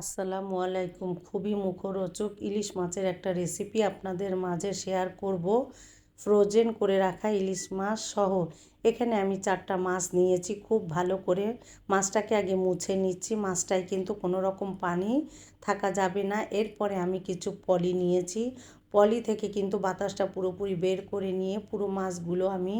আসসালামু আলাইকুম। খুবই মুখরোচক ইলিশ মাছের একটা রেসিপি আপনাদের মাঝে শেয়ার করব। ফ্রোজেন করে রাখা ইলিশ মাছ সহ। এখানে আমি চারটা মাছ নিয়েছি, খুব ভালো করে। মাছটাকে আগে মুছে নিচ্ছি, মাছটায় কিন্তু কোনো রকম পানি থাকা যাবে না। এরপরে আমি কিছু পলি নিয়েছি। পলি থেকে কিন্তু বাতাসটা পুরোপুরি বের করে নিয়ে পুরো মাছগুলো আমি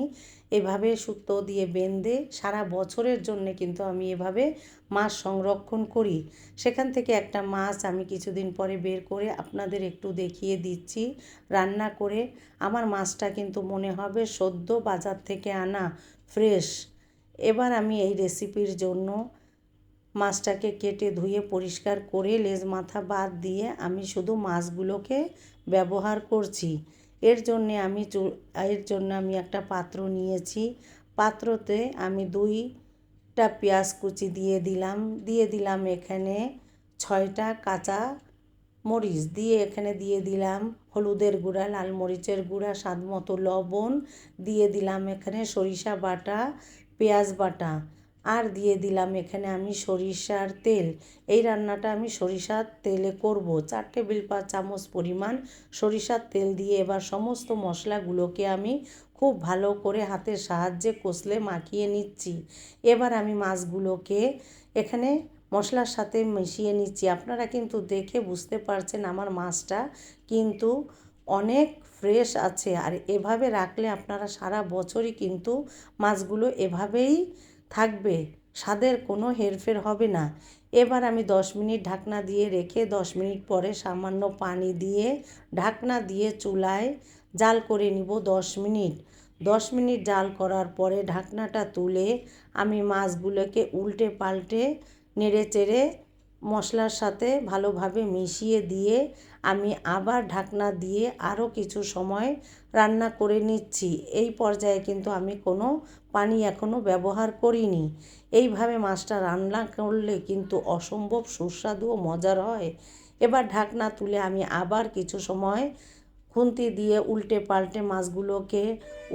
এভাবে সুতো দিয়ে বেঁধে সারা বছরের জন্য কিন্তু আমি এভাবে মাছ সংরক্ষণ করি। সেখান থেকে একটা মাছ আমি কিছুদিন পরে বের করে আপনাদের একটু দেখিয়ে দিচ্ছি, রান্না করে। আমার মাছটা কিন্তু মনে হবে সদ্য বাজার থেকে আনা ফ্রেশ। এবার আমি এই রেসিপির জন্য মাছটাকে কেটে ধুয়ে পরিষ্কার করে লেজ মাথা বাদ দিয়ে আমি শুধু মাছগুলোকে ব্যবহার করছি। এর জন্যে আমি এর জন্য আমি একটা পাত্র নিয়েছি। পাত্রতে আমি দুইটা পেঁয়াজ কুচি দিয়ে দিলাম। দিয়ে দিলাম এখানে ছয়টা কাঁচা মরিচ। দিয়ে এখানে দিয়ে দিলাম হলুদের গুঁড়া, লাল মরিচের গুঁড়া স্বাদ মতো লবণ। দিয়ে দিলাম এখানে সরিষা বাটা, পেঁয়াজ বাটা। আর দিয়ে দিলাম এখানে আমি সরিষার তেল। এই রান্নাটা আমি সরিষার তেলে করব। চার টেবিল পাঁচ চামচ পরিমাণ সরিষার তেল দিয়ে এবার সমস্ত মশলাগুলোকে আমি খুব ভালো করে হাতের সাহায্যে কষলে মাখিয়ে নিচ্ছি। এবার আমি মাছগুলোকে এখানে মশলার সাথে মিশিয়ে নিচ্ছি। আপনারা কিন্তু দেখে বুঝতে পারছেন আমার মাছটা কিন্তু অনেক ফ্রেশ আছে। আর এভাবে রাখলে আপনারা সারা বছরই কিন্তু মাছগুলো এভাবেই থাকবে, স্বাদের কোনো হেরফের হবে না। এবার আমি দশ মিনিট ঢাকনা দিয়ে রেখে দশ মিনিট পরে সামান্য পানি দিয়ে ঢাকনা দিয়ে চুলায় জাল করে নিব দশ মিনিট। দশ মিনিট জাল করার পরে ঢাকনাটা তুলে আমি মাছগুলোকে উল্টে পাল্টে নেড়ে চেড়ে মশলার সাথে ভালোভাবে মিশিয়ে দিয়ে আমি আবার ঢাকনা দিয়ে আরও কিছু সময় রান্না করে নিচ্ছি। এই পর্যায়ে কিন্তু আমি কোনো পানি এখনও ব্যবহার করিনি। এইভাবে মাছটা রান্না করলে কিন্তু অসম্ভব সুস্বাদু ও মজার হয়। এবার ঢাকনা তুলে আমি আবার কিছু সময় খুন্তি দিয়ে উল্টে পাল্টে মাছগুলোকে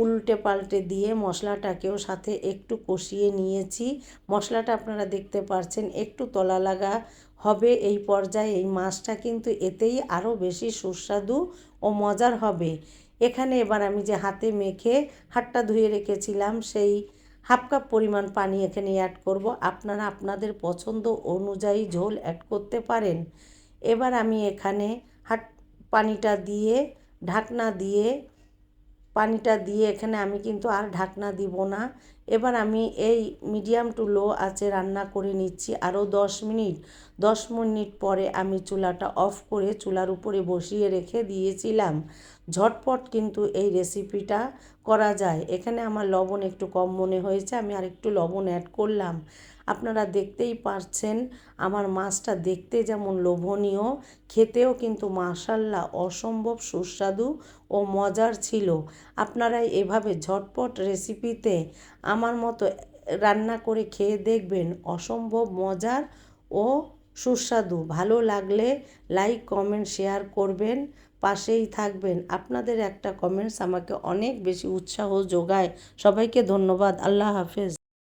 উল্টে পাল্টে দিয়ে মশলাটাকেও সাথে একটু কষিয়ে নিয়েছি। মশলাটা আপনারা দেখতে পাচ্ছেন একটু তলা লাগা হবে এই পর্যায়ে। এই মাছটা কিন্তু এতেই আরও বেশি সুস্বাদু ও মজার হবে। এখানে এবার আমি যে হাতে মেখে হাতটা ধুয়ে রেখেছিলাম, সেই হাফ কাপ পরিমাণ পানি এখানে অ্যাড করব। আপনারা আপনাদের পছন্দ অনুযায়ী ঝোল অ্যাড করতে পারেন। এবার আমি এখানে হাট পানিটা দিয়ে ঢাকনা দিয়ে পানিটা দিয়ে এখানে আমি কিন্তু আর ঢাকনা দিব না। এবার আমি এই মিডিয়াম টু লো আছে রান্না করে নিচ্ছি আরও দশ মিনিট। দশ মিনিট পরে আমি চুলাটা অফ করে চুলার উপরে বসিয়ে রেখে দিয়েছিলাম। ঝটপট কিন্তু এই রেসিপিটা করা যায়। এখানে আমার লবণ একটু কম মনে হয়েছে, আমি আর একটু লবণ অ্যাড করলাম। আপনারা দেখতেই পারছেন আমার মাছটা দেখতে যেমন লোভনীয়, খেতেও কিন্তু মাশাল্লাহ অসম্ভব সুস্বাদু ও মজার ছিল। আপনারা এভাবে ঝটপট রেসিপিতে আমার মতো রান্না করে খেয়ে দেখবেন অসম্ভব মজার ও সুস্বাদু। ভালো লাগলে লাইক কমেন্ট শেয়ার করবেন, পাশেই থাকবেন। আপনাদের একটা কমেন্টস আমাকে অনেক বেশি উৎসাহ যোগায়। সবাইকে ধন্যবাদ। আল্লাহ হাফেজ।